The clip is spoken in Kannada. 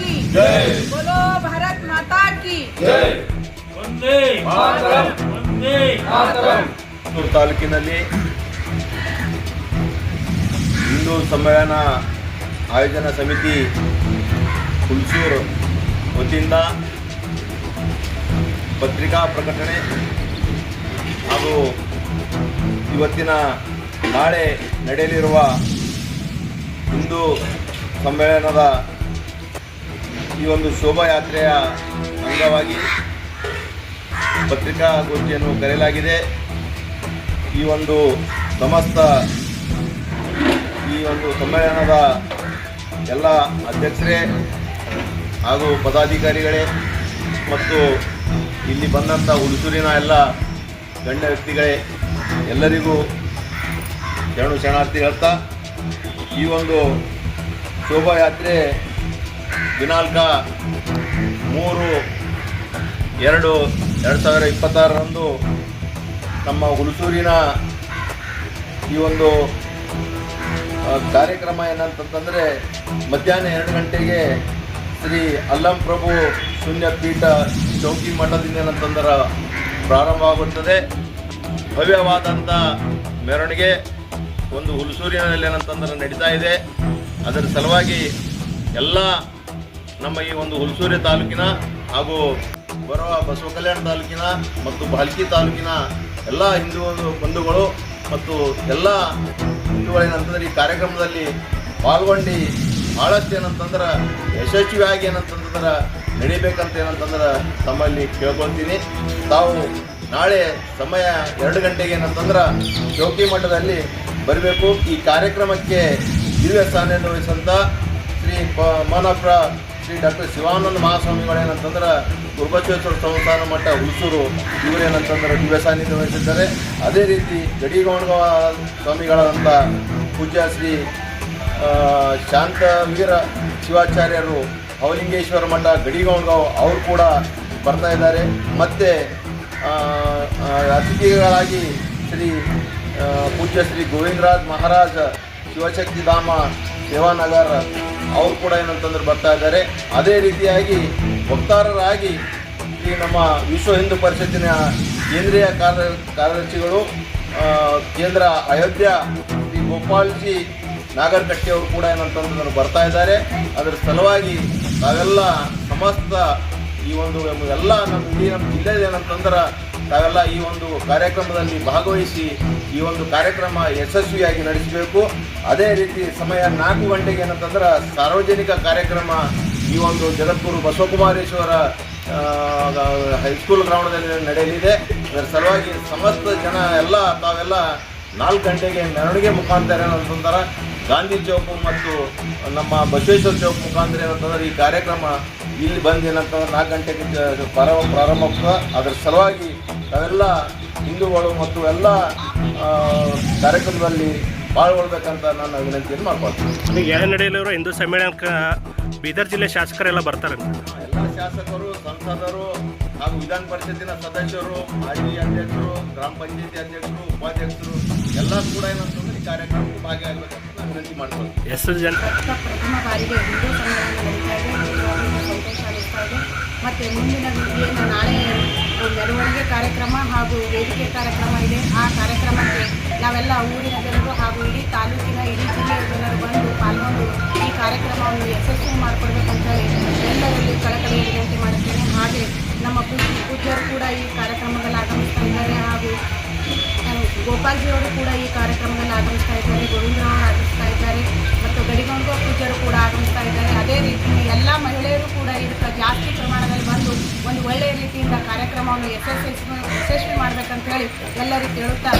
की। बोलो भारत माता की। ತಾಲೂಕಿನಲ್ಲಿ ಹಿಂದೂ ಸಮ್ಮೇಳನ ಆಯೋಜನಾ ಸಮಿತಿ ಹುಣಸೂರು ವತಿಯಿಂದ ಪತ್ರಿಕಾ ಪ್ರಕಟಣೆ ಹಾಗೂ ಇವತ್ತಿನ ನಾಳೆ ನಡೆಯಲಿರುವ ಹಿಂದೂ ಸಮ್ಮೇಳನದ ಈ ಒಂದು ಶೋಭಾಯಾತ್ರೆಯ ಅಂಗವಾಗಿ ಪತ್ರಿಕಾಗೋಷ್ಠಿಯನ್ನು ಕರೆಯಲಾಗಿದೆ. ಈ ಒಂದು ಸಮಸ್ತ ಈ ಒಂದು ಸಮ್ಮೇಳನದ ಎಲ್ಲ ಅಧ್ಯಕ್ಷರೇ ಹಾಗೂ ಪದಾಧಿಕಾರಿಗಳೇ ಮತ್ತು ಇಲ್ಲಿ ಬಂದಂಥ ಹುಡುಗೂರಿನ ಎಲ್ಲ ಗಣ್ಯ ವ್ಯಕ್ತಿಗಳೇ ಎಲ್ಲರಿಗೂ ಶರಣು ಶರಣಾರ್ಥಿ ಹೇಳ್ತಾ, ಈ ಒಂದು ಶೋಭಾಯಾತ್ರೆ ದಿನಾಂಕ ಮೂರು ಎರಡು ಎರಡು ಸಾವಿರ ಇಪ್ಪತ್ತಾರರಂದು ನಮ್ಮ ಹುಲಸೂರಿನ ಈ ಒಂದು ಕಾರ್ಯಕ್ರಮ ಏನಂತಂತಂದರೆ ಮಧ್ಯಾಹ್ನ ಎರಡು ಗಂಟೆಗೆ ಶ್ರೀ ಅಲ್ಲಂ ಪ್ರಭು ಶೂನ್ಯ ಪೀಠ ಚೌಕಿ ಮಠದಿಂದ ಏನಂತಂದ್ರೆ ಪ್ರಾರಂಭ ಆಗುತ್ತದೆ. ಭವ್ಯವಾದಂಥ ಮೆರವಣಿಗೆ ಒಂದು ಹುಲಸೂರಿನಲ್ಲಿ ಏನಂತಂದ್ರೆ ನಡೀತಾ ಇದೆ. ಅದರ ಸಲುವಾಗಿ ಎಲ್ಲ ನಮ್ಮ ಈ ಒಂದು ಹುಲ್ಸೂರಿ ತಾಲೂಕಿನ ಹಾಗೂ ಬರುವ ಬಸವ ಕಲ್ಯಾಣ ತಾಲೂಕಿನ ಮತ್ತು ಬಾಲ್ಕಿ ತಾಲೂಕಿನ ಎಲ್ಲ ಹಿಂದೂ ಬಂಧುಗಳು ಮತ್ತು ಎಲ್ಲ ಹಿಂದೂಗಳೇನಂತಂದ್ರೆ ಈ ಕಾರ್ಯಕ್ರಮದಲ್ಲಿ ಪಾಲ್ಗೊಂಡು ಭಾಳಷ್ಟು ಏನಂತಂದ್ರೆ ಯಶಸ್ವಿಯಾಗಿ ಏನಂತಂದ್ರೆ ನಡಿಬೇಕಂತ ಏನಂತಂದ್ರೆ ತಮ್ಮಲ್ಲಿ ಕೇಳ್ಕೊಳ್ತೀನಿ. ತಾವು ನಾಳೆ ಸಮಯ ಎರಡು ಗಂಟೆಗೆ ಏನಂತಂದ್ರೆ ಚೌಕಿ ಮಠದಲ್ಲಿ ಬರಬೇಕು. ಈ ಕಾರ್ಯಕ್ರಮಕ್ಕೆ ದಿವ್ಯ ಸ್ಥಾನ ಶ್ರೀ ಮಾನಪ್ರ ಶ್ರೀ ಡಾಕ್ಟರ್ ಶಿವಾನಂದ ಮಹಾಸ್ವಾಮಿಗಳೇನಂತಂದ್ರೆ ಗುರುಬಸವೇಶ್ವರ ಸಂಸ್ಥಾನ ಮಠ ಹುಲ್ಸೂರು ಇವರೇನಂತಂದ್ರೆ ದಿವ್ಯ ಸಾನ್ನಿಧ್ಯ ವಹಿಸಿದ್ದಾರೆ. ಅದೇ ರೀತಿ ಗಡಿಗೌಣ ಸ್ವಾಮಿಗಳಾದಂಥ ಪೂಜ್ಯ ಶ್ರೀ ಶಾಂತ ವೀರ ಶಿವಾಚಾರ್ಯರು ಅವಲಿಂಗೇಶ್ವರ ಮಠ ಗಡಿಗೌಂಡ ಅವರು ಕೂಡ ಬರ್ತಾ ಇದ್ದಾರೆ. ಮತ್ತು ಅತಿಥಿಗಳಾಗಿ ಶ್ರೀ ಪೂಜ್ಯ ಶ್ರೀ ಗೋವಿಂದರಾಜ್ ಮಹಾರಾಜ ಶಿವಶಕ್ತಿಧಾಮ ಸೇವಾನಗರ ಅವರು ಕೂಡ ಏನಂತಂದ್ರೆ ಬರ್ತಾ ಇದ್ದಾರೆ. ಅದೇ ರೀತಿಯಾಗಿ ವಕ್ತಾರರಾಗಿ ಈ ನಮ್ಮ ವಿಶ್ವ ಹಿಂದೂ ಪರಿಷತ್ತಿನ ಕೇಂದ್ರೀಯ ಕಾರ್ಯ ಕಾರ್ಯದರ್ಶಿಗಳು ಕೇಂದ್ರ ಅಯೋಧ್ಯ ಶ್ರೀ ಗೋಪಾಲ್ಜಿ ನಾಗರಕಟ್ಟಿ ಅವರು ಕೂಡ ಏನಂತಂದ್ರೆ ಬರ್ತಾ ಇದ್ದಾರೆ. ಅದರ ಸಲುವಾಗಿ ತಾವೆಲ್ಲ ಸಮಸ್ತ ಈ ಒಂದು ಎಲ್ಲ ನಮ್ಮ ಇಡೀ ನಮ್ಮ ಜಿಲ್ಲೆಯಲ್ಲಿ ಏನಂತಂದ್ರೆ ತಾವೆಲ್ಲ ಈ ಒಂದು ಕಾರ್ಯಕ್ರಮದಲ್ಲಿ ಭಾಗವಹಿಸಿ ಈ ಒಂದು ಕಾರ್ಯಕ್ರಮ ಯಶಸ್ವಿಯಾಗಿ ನಡೆಸಬೇಕು. ಅದೇ ರೀತಿ ಸಮಯ ನಾಲ್ಕು ಗಂಟೆಗೆ ಏನಂತಂದ್ರೆ ಸಾರ್ವಜನಿಕ ಕಾರ್ಯಕ್ರಮ ಈ ಒಂದು ಜಗದ್ಗುರು ಬಸವಕುಮಾರೇಶ್ವರ ಹೈಸ್ಕೂಲ್ ಗ್ರೌಂಡ್ನಲ್ಲಿ ನಡೆಯಲಿದೆ. ಅದರ ಸಲುವಾಗಿ ಸಮಸ್ತ ಜನ ಎಲ್ಲ ತಾವೆಲ್ಲ ನಾಲ್ಕು ಗಂಟೆಗೆ ಮೆರವಣಿಗೆ ಮುಖಾಂತರ ಏನಂತಂದ್ರೆ ಗಾಂಧಿ ಚೌಕ್ ಮತ್ತು ನಮ್ಮ ಬಸವೇಶ್ವರ ಚೌಕ್ ಮುಖಾಂತರ ಏನಂತಂದ್ರೆ ಈ ಕಾರ್ಯಕ್ರಮ ಇಲ್ಲಿ ಬಂದು ಏನಂತಂದ್ರೆ ನಾಲ್ಕು ಗಂಟೆಗೆ ಪ್ರಾರಂಭ ಪ್ರಾರಂಭ ಅದರ ಸಲುವಾಗಿ ತಾವೆಲ್ಲ ಹಿಂದೂಗಳು ಮತ್ತು ಎಲ್ಲ ಕಾರ್ಯಕ್ರಮದಲ್ಲಿ ಪಾಲ್ಗೊಳ್ಬೇಕಂತ ನಾನು ವಿನಂತಿಯನ್ನು ಮಾಡ್ಕೊಳ್ತೀನಿ. ಈಗ ಏನು ನಡೆಯಲಿರೋ ಹಿಂದೂ ಸಮ್ಮೇಳನಕ್ಕೆ ಬೀದರ್ ಜಿಲ್ಲೆ ಶಾಸಕರೆಲ್ಲ ಬರ್ತಾರೆ ಎಲ್ಲ ಶಾಸಕರು ಸಂಸದರು ಹಾಗೂ ವಿಧಾನ ಪರಿಷತ್ತಿನ ಸದಸ್ಯರು ಮಾಜಿ ಅಧ್ಯಕ್ಷರು ಗ್ರಾಮ ಪಂಚಾಯತಿ ಅಧ್ಯಕ್ಷರು ಉಪಾಧ್ಯಕ್ಷರು ಎಲ್ಲ ಕೂಡ ಏನಂತಂದ್ರೆ ಈ ಕಾರ್ಯಕ್ರಮಕ್ಕೆ ಭಾಗಿಯಾಗಬೇಕಂತ ನಾನು ವಿನಂತಿ ಮಾಡ್ಕೊಳ್ತೀನಿ. ಎಷ್ಟು ಜನ ಪ್ರಥಮ ಬಾರಿಗೆ ಹಿಂದೂ ಸಮ್ಮೇಳನ ನಡೀತಾ ಇದೆ ನಿಜವಾಗ್ಲೂ ಸಂತೋಷ ಅನಿಸ್ತಾ ಇದೆ. ಮತ್ತು ಮುಂದಿನ ನಾಳೆ ಮೆರವಣಿಗೆ ಕಾರ್ಯಕ್ರಮ ಹಾಗೂ ವೇದಿಕೆ ಕಾರ್ಯಕ್ರಮ ಇದೆ. ಆ ಕಾರ್ಯಕ್ರಮಕ್ಕೆ ನಾವೆಲ್ಲ ಊರಿನ ಜನರು ಹಾಗೂ ಇಡೀ ತಾಲೂಕಿನ ಇಡೀ ಜಿಲ್ಲೆಯ ಜನರು ಬಂದು ಪಾಲ್ಗೊಂಡು ಈ ಕಾರ್ಯಕ್ರಮವನ್ನು ಯಶಸ್ವಿ ಮಾಡಿಕೊಡ್ಬೇಕಂತ ಎಲ್ಲರಲ್ಲಿ ಕಳಕಳಿ ವಿನಂತಿ ಮಾಡುತ್ತೇನೆ. ಹಾಗೆ ನಮ್ಮ ಪೂಜ್ಯ ಪೂಜ್ಯರು ಕೂಡ ಈ ಕಾರ್ಯಕ್ರಮದಲ್ಲಿ ಆಗಮಿಸ್ತಾ ಇದ್ದಾರೆ ಹಾಗೂ ಗೋಪಾಲ್ಜಿಯವರು ಕೂಡ ಈ ಕಾರ್ಯಕ್ರಮದಲ್ಲಿ ಆಗಮಿಸ್ತಾ ಇದ್ದಾರೆ. ಗೋವಿಂದ್ರವರು ಆಗಮಿಸ್ತಾ ಇದ್ದಾರೆ. ಗಡಿಗೊಂಡು ಪೂಜರು ಕೂಡ ಆಗಮಿಸ್ತಾ ಇದ್ದಾರೆ. ಅದೇ ರೀತಿ ಎಲ್ಲ ಮಹಿಳೆಯರು ಕೂಡ ಇದಕ್ಕೆ ಜಾಸ್ತಿ ಪ್ರಮಾಣದಲ್ಲಿ ಬಂದು ಒಂದು ಒಳ್ಳೆಯ ರೀತಿಯಿಂದ ಕಾರ್ಯಕ್ರಮವನ್ನು ಯಶಸ್ವಿ ಯಶಸ್ವಿ ಮಾಡಬೇಕಂತ ಹೇಳಿ ಎಲ್ಲರಿಗೂ ಕೇಳುತ್ತಾ